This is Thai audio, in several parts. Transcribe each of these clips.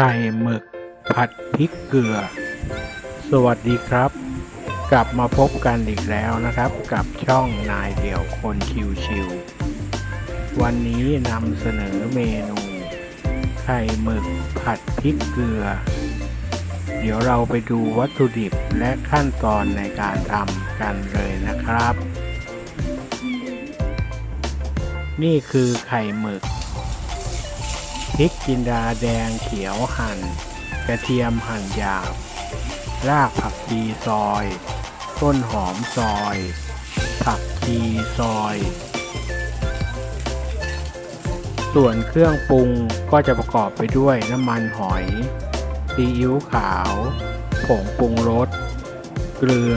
ไข่หมึกผัดพริกเกลือ สวัสดีครับ กลับมาพบกันอีกแล้วนะครับ กับช่องนายเดี่ยวคนชิวๆวันนี้นำเสนอเมนู ไข่หมึกผัดพริกเกลือ เดี๋ยวเราไปดูวัตถุดิบและขั้นตอนในการทำกันเลยนะครับ นี่คือไข่หมึก พริกจินดาแดงเขียวหั่น กระเทียมหั่นหยาบ รากผักชีซอย ต้นหอมซอย ผักชีซอย ส่วนเครื่องปรุงก็จะประกอบไปด้วยน้ำมันหอย ซีอิ๊วขาว ผงปรุงรส เกลือ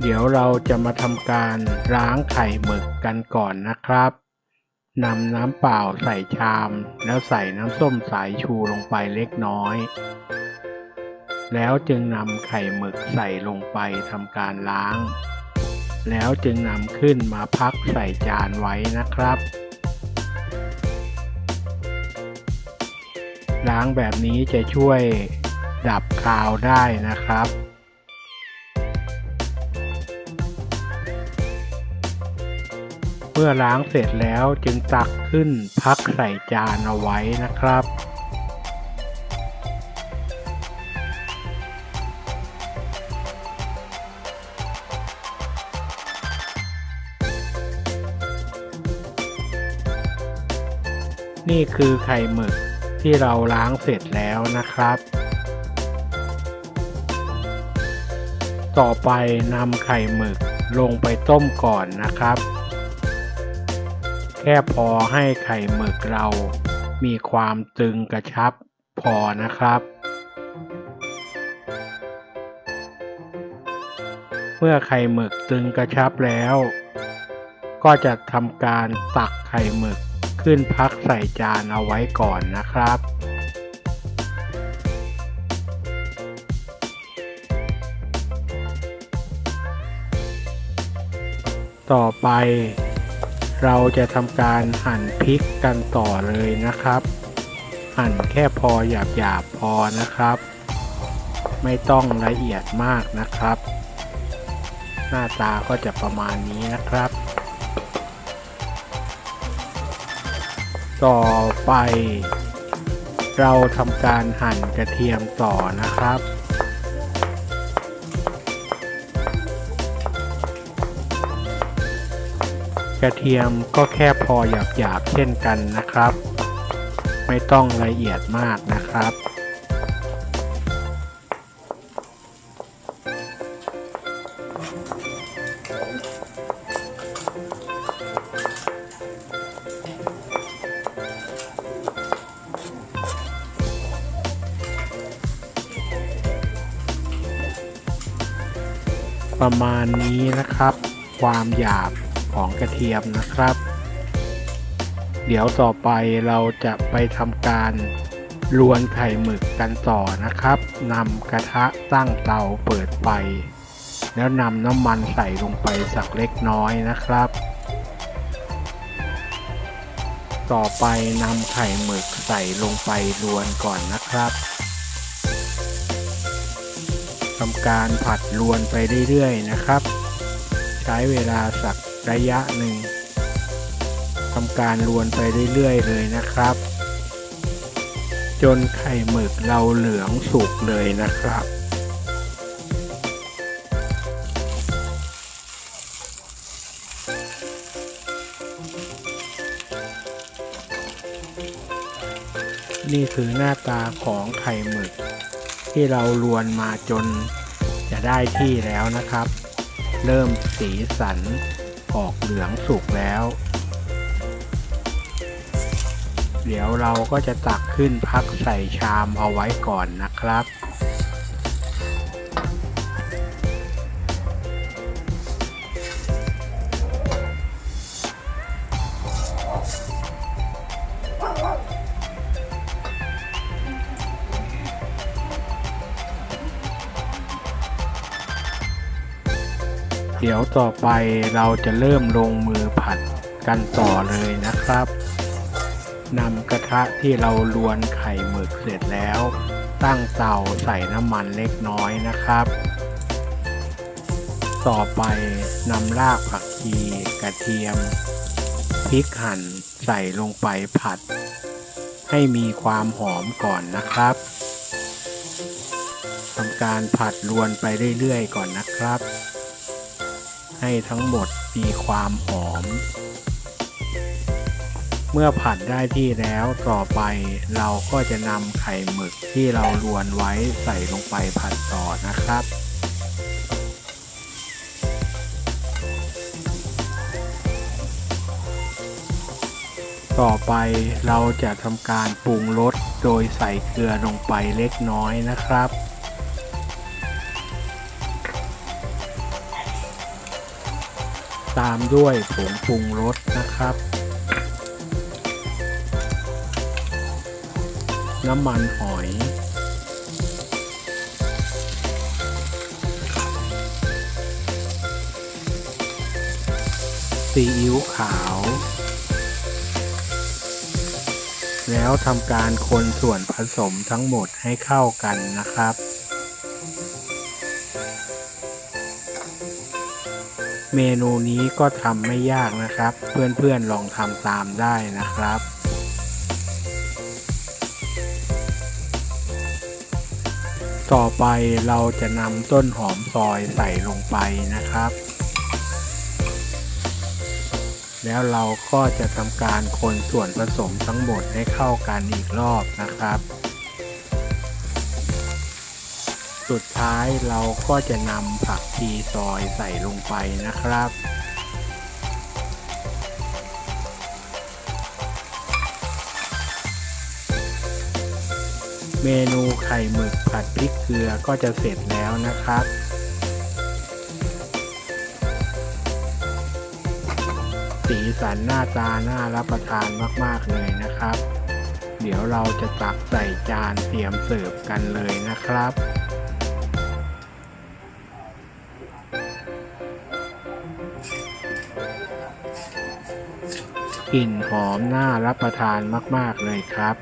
เดี๋ยวเราจะมาทำการล้างไข่หมึกกันก่อนนะครับ นำน้ำเปล่าใส่ชาม แล้วใส่น้ำส้มสายชูลงไปเล็กน้อย แล้วจึงนำไข่หมึกใส่ลงไปทำการล้าง แล้วจึงนำขึ้นมาพักใส่จานไว้นะครับ ล้างแบบนี้จะช่วยดับคาวได้นะครับ มื่อล้างเสร็จแล้วจึงตักขึ้นพักใส่จานเอาไว้นะครับนี่คือไข่หมึกที่เราล้างเสร็จแล้วนะครับ ต่อไปนำไข่หมึกลงไปต้มก่อนนะครับ แค่พอให้ไข่หมึกเรา มีความตึงกระชับพอนะครับ เมื่อไข่หมึกตึงกระชับแล้ว ก็จะทำการตักไข่หมึกขึ้นพักใส่จานเอาไว้ก่อนนะครับต่อไป เราจะทำการหั่นพริกกันต่อเลยนะครับ หั่นแค่พอหยาบๆพอนะครับ ไม่ต้องละเอียดมากนะครับ หน้าตาก็จะประมาณนี้นะครับ ต่อไป เราทำการหั่นกระเทียมต่อนะครับ กระเทียมก็แค่พอหยาบๆเช่นกันนะครับ ไม่ต้องละเอียดมากนะครับ ประมาณนี้นะครับ ความหยาบ ของกระเทียมนะครับ เดี๋ยวต่อไปเราจะไปทำการลวนไข่หมึกกันต่อนะครับนำกระทะตั้งเตาเปิดไฟแล้วนำน้ำมันใส่ลงไปสักเล็กน้อยนะครับ ต่อไปนำไข่หมึกใส่ลงไปลวนก่อนนะครับทำการผัดลวนไปเรื่อยๆนะครับ ใช้เวลาสัก ระยะหนึ่งทำการลวนไปเรื่อยๆเลยนะครับ จนไข่หมึกเราเหลืองสุกเลยนะครับนี่คือหน้าตาของไข่หมึก ที่เราลวนมาจนจะได้ที่แล้วนะครับ เริ่มสีสัน ออกเหลืองสุกแล้ว เดี๋ยวเราก็จะตักขึ้นพักใส่ชามเอาไว้ก่อนนะครับ เดี๋ยวต่อไปเราจะเริ่มลงมือผัดกันต่อเลยนะครับนำกระทะที่เราลวนไข่หมึกเสร็จแล้ว ตั้งเตาใส่น้ำมันเล็กน้อยนะครับ ต่อไปนำรากผักชีกระเทียมพริกหั่นใส่ลงไปผัด ให้มีความหอมก่อนนะครับทำการผัดรวนไปเรื่อยๆก่อนนะครับ ให้ทั้งหมดมีความหอม เมื่อผัดได้ที่แล้วต่อไปเราก็จะนำไข่หมึกที่เราลวนไว้ใส่ลงไปผัดต่อนะครับต่อไปเราจะทำการปรุงรสโดยใส่เกลือลงไปเล็กน้อยนะครับ ตามด้วยผงปรุงรสนะครับ น้ำมันหอยซีอิ๊วขาว แล้วทำการคนส่วนผสมทั้งหมดให้เข้ากันนะครับ เมนูนี้ก็ทำไม่ยากนะครับ เพื่อนๆลองทำตามได้นะครับต่อไปเราจะนำต้นหอมซอยใส่ลงไปนะครับ แล้วเราก็จะทำการคนส่วนผสมทั้งหมดให้เข้ากันอีกรอบนะครับ สุดท้ายเราก็จะนำผักชีซอยใส่ลงไปนะครับ เมนูไข่หมึกผัดพริกเกลือก็จะเสร็จแล้วนะครับสีสันหน้าตาน่ารับประทานมาก ๆ เลยนะครับ เดี๋ยวเราจะตักใส่จานเตรียมเสิร์ฟกันเลยนะครับ กลิ่นหอมน่ารับประทานมาก ๆ เลยครับ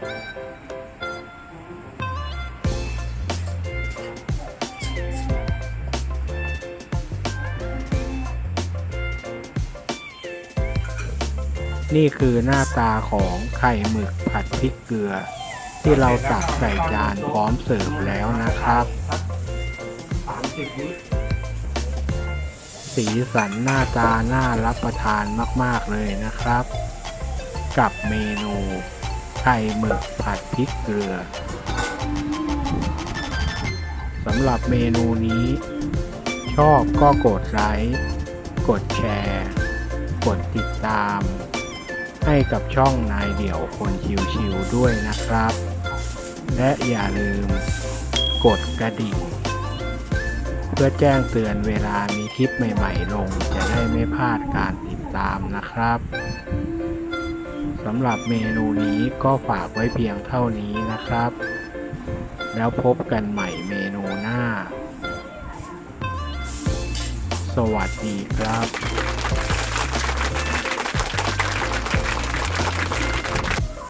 นี่คือหน้าตาของไข่หมึกผัดพริกเกลือ ที่เราตักใส่จานพร้อมเสิร์ฟแล้วนะครับ สีสันหน้าตาน่ารับประทานมาก ๆ เลยนะครับ กับเมนูไข่หมึกผัดพริกเกลือสำหรับเมนูนี้ ชอบก็กดไลค์กดแชร์ กดติดตาม ให้กับช่องนายเดี่ยวคนชิวๆด้วยนะครับ และอย่าลืม กดกระดิ่ง เพื่อแจ้งเตือนเวลามีคลิปใหม่ๆลง จะได้ไม่พลาดการติดตามนะครับ สำหรับเมนูนี้ก็ฝากไว้เพียงเท่านี้นะครับ แล้วพบกันใหม่เมนูหน้า สวัสดีครับ